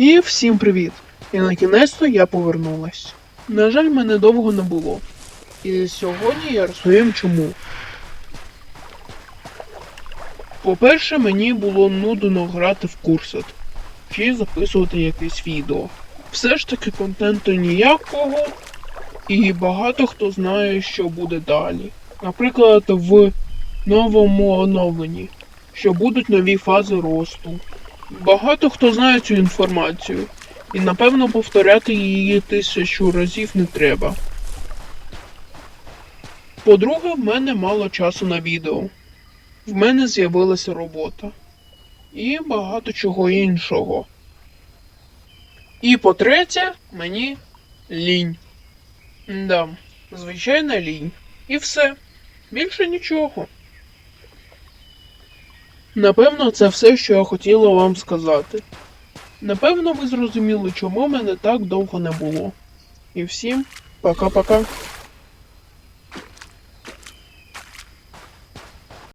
І всім привіт! І на кінець я повернулась. На жаль, мене довго не було. І сьогодні я розповім чому. По-перше, мені було нудно грати в курсет чи записувати якесь відео. Все ж таки контенту ніякого, і багато хто знає, що буде далі. Наприклад, в новому оновленні, що будуть нові фази росту. Багато хто знає цю інформацію, і напевно повторяти її тисячу разів не треба. По-друге, в мене мало часу на відео. В мене з'явилася робота. І багато чого іншого. І по-третє, мені лінь. Да, звичайна лінь. І все. Більше нічого. Напевно, це все, що я хотіла вам сказати. Напевно, ви зрозуміли, чому мене так довго не було. І всім пока-пока.